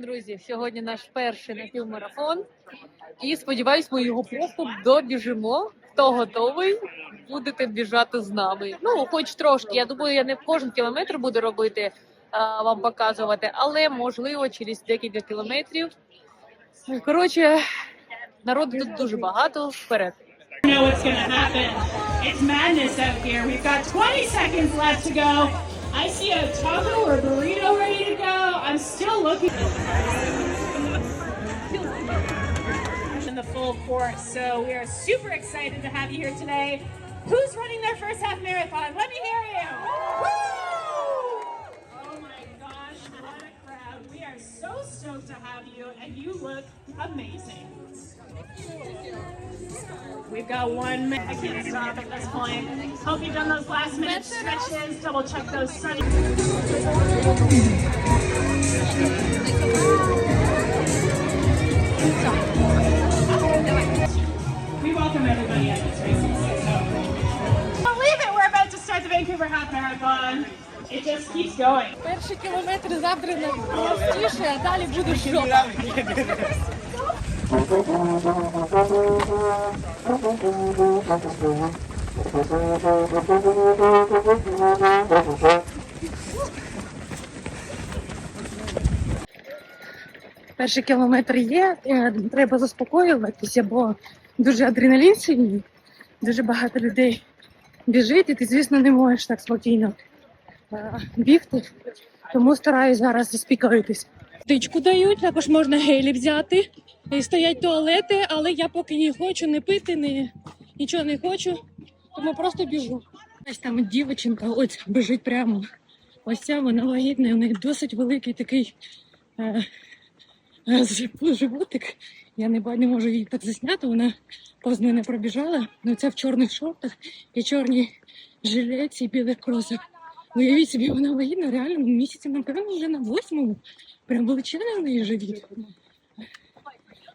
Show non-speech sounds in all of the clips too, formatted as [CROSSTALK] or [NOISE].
Друзі, сьогодні наш перший напівмарафон. І сподіваюсь, ми його просто добіжимо. Хто готовий, будете біжати з нами. Ну, хоч трошки. Я думаю, я не кожен кілометр буду робити, а, вам показувати, але можливо через декілька кілометрів. Коротше, народу тут дуже багато. Вперед. know what's going to happen. It's madness out here. We've got 20 seconds left to go. I see a taco or a burrito ready to still looking. In the full course. So we are super excited to have you here today. Who's running their first half marathon? Let me hear you. Oh my gosh, what a crowd. We are so stoked to have you, and you look amazing. We've got one minute. I can't stop at this point. Hope you've done those last minute stretches. Double check those. We welcome everybody at this race. So, believe it, we're about to start the Vancouver Half Marathon. It just keeps going. Перший кілометр завтра найпростіше, а далі буде жопа. Перший кілометр є, е, треба заспокоюватися, бо дуже адреналін сильний, дуже багато людей біжить, і ти, звісно, не можеш так спокійно е, бігти. Тому стараюсь зараз заспокоїтись. Тичку дають, також можна гелі взяти. І стоять туалети, але я поки не хочу не пити, не, нічого не хочу, тому просто біжу. Ось там дівчинка, ось біжить прямо. Ось ця вона вагітна, у неї досить великий такий е, животик. Я не, не можу її так засняти, вона повз мене пробіжала. Ну, ця в чорних шортах і чорній жилеці і білих кросах. Уявіть собі, вона вагітна, реально місяці, напевно, вже на восьмому. Прям величезний в неї живіт.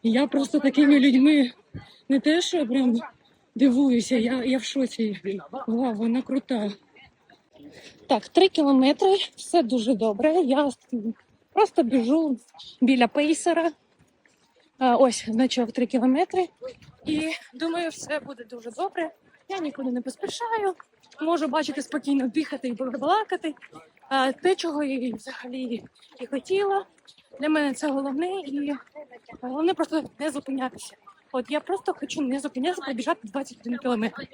Я просто такими людьми не те, що прям дивуюся, я, я в шоці. Вау, вона крута. Так, три кілометри, все дуже добре. Я просто біжу біля пейсера. Ось значок три кілометри. І думаю, все буде дуже добре. Я нікуди не поспішаю. Можу бачити спокійно дихати і балакати. Те, чого я взагалі і хотіла. Для мене це головне, і головне просто не зупинятися. От я просто хочу не зупинятися, пробіжати 21 кілометр.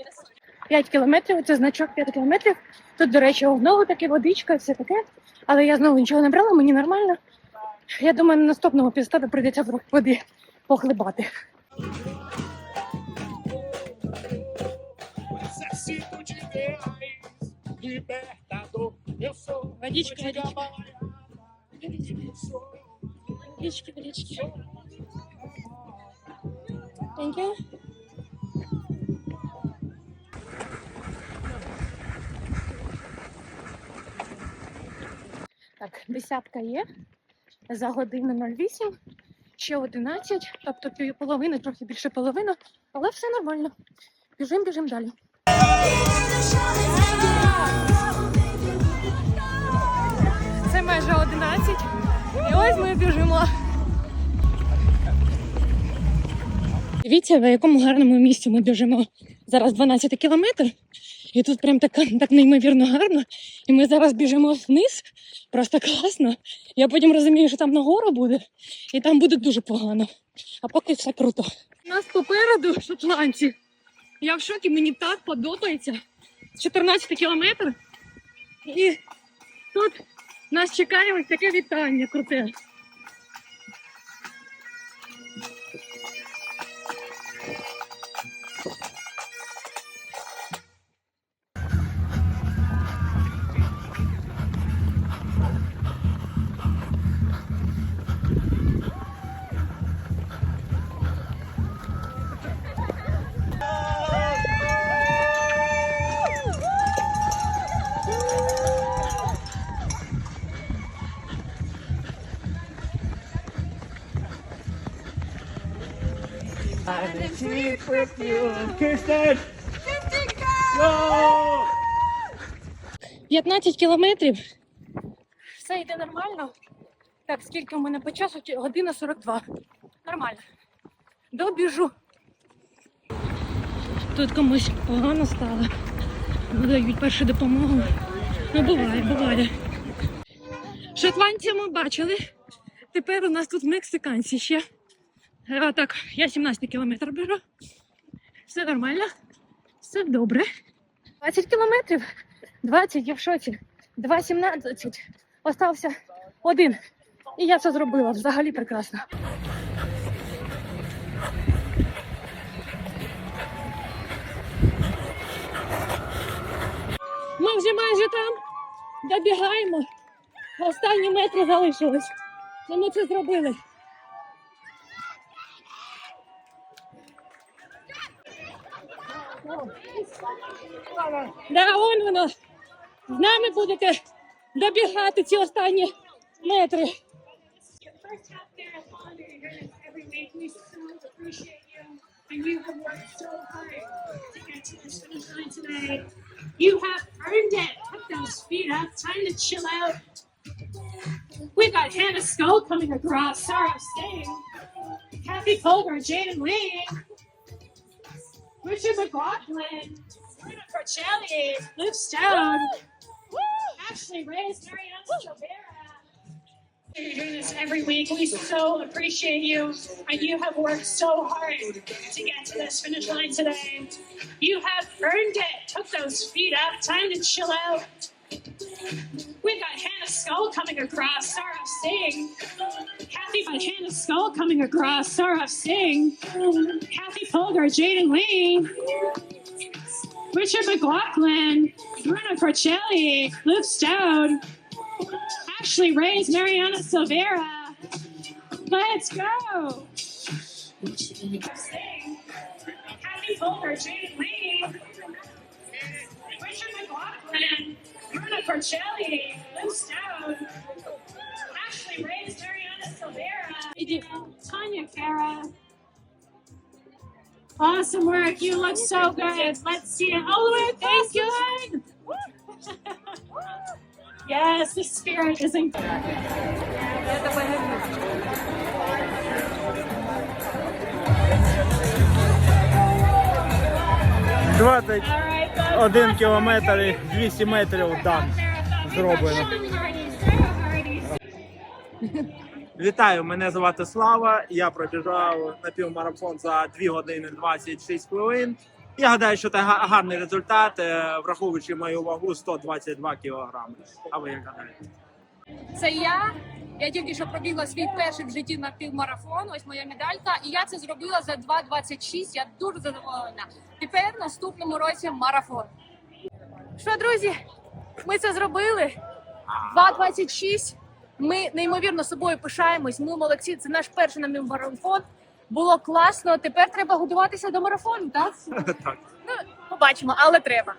5 кілометрів це значок 5 кілометрів. Тут, до речі, знову таки водичка, все таке. Але я знову нічого не брала, мені нормально. Я думаю, на наступному півстопі прийдеться води похлебати. Водичка, водичка. Водички, водички. Thank you. Так, десятка є. За годину 08, ще 11, тобто половина, трохи більше половини, але все нормально. Біжим, біжим далі. Це майже 11. І ось ми біжимо. Дивіться, в якому гарному місці ми біжимо. Зараз 12 кілометр. І тут прям так, так неймовірно гарно. І ми зараз біжимо вниз. Просто класно. Я потім розумію, що там нагору буде, і там буде дуже погано. А поки все круто. У нас попереду шотландці. Я в шокі, мені так подобається. 14 кілометр. І тут нас чекає ось таке вітання круте. Keep with you. Kirsten! Go! 15 кілометрів. Все йде нормально. Так, скільки у мене по часу? Година 42. Нормально. Добіжу. Тут комусь погано стало. Надають першу допомогу. Ну, буває, буває. Шотландців ми бачили. Тепер у нас тут мексиканці ще. А так, я 17 кілометр беру. Все нормально, все добре. 20 кілометрів. 20, я в шоці. 2,17. Остався один. І я це зробила взагалі прекрасно. Ми вже майже там добігаємо. Останні метри залишились. Ми це зробили. Да, вон воно. З нами будете добігати ці останні метри. Your first half marathon that you're doing every week. We so appreciate you. And you have worked so hard to get to this finish line today. You have earned it. Put those feet up. Time to chill out. We've got Hannah Skull coming across. Sarah Singh. Kathy Colbert, Jaden Lee. Richard McLaughlin. Bruna Corcelli. Liv Stone. Ashley Reyes. Mariana Silvera. You're doing this every week. We so appreciate you, and you have worked so hard to get to this finish line today. You have earned it. Took those feet up. Time to chill out. We've got Hannah Skull coming across. Sarah Singh. Kathy got Hannah Skull coming across. Sarah Singh. Kathy Polgar, Jaden Lee. Richard McLaughlin. Bruna Corcelli. Luke Stone. Ashley Reyes, Mariana Silvera. Let's go. Kathy Folger, Jaden Lee. Richard McLaughlin. Bruna Corcelli. Luke Stone. Ashley Reyes, Mariana Silvera. Tanya Kara. Awesome work. You look so good. Let's see it. Oh, look, thank you. Yes, the spirit is in. 21 кілометр і 200 метрів дан. Зроблено. Вітаю, мене звати Слава. Я пробіжав напівмарафон за 2 години 26 хвилин. Я гадаю, що це гарний результат, е, враховуючи мою вагу 122 кілограми. А ви як гадаєте? Це я. Я тільки що пробігла свій перший в житті на півмарафон. Ось моя медалька. І я це зробила за 2.26. Я дуже задоволена. Тепер в наступному році марафон. Що, друзі, ми це зробили. 2.26. Ми неймовірно собою пишаємось. Ми молодці. Це наш перший на марафон. Було класно. Тепер треба готуватися до марафону, так? [LAUGHS] Так. Ну, побачимо, але треба.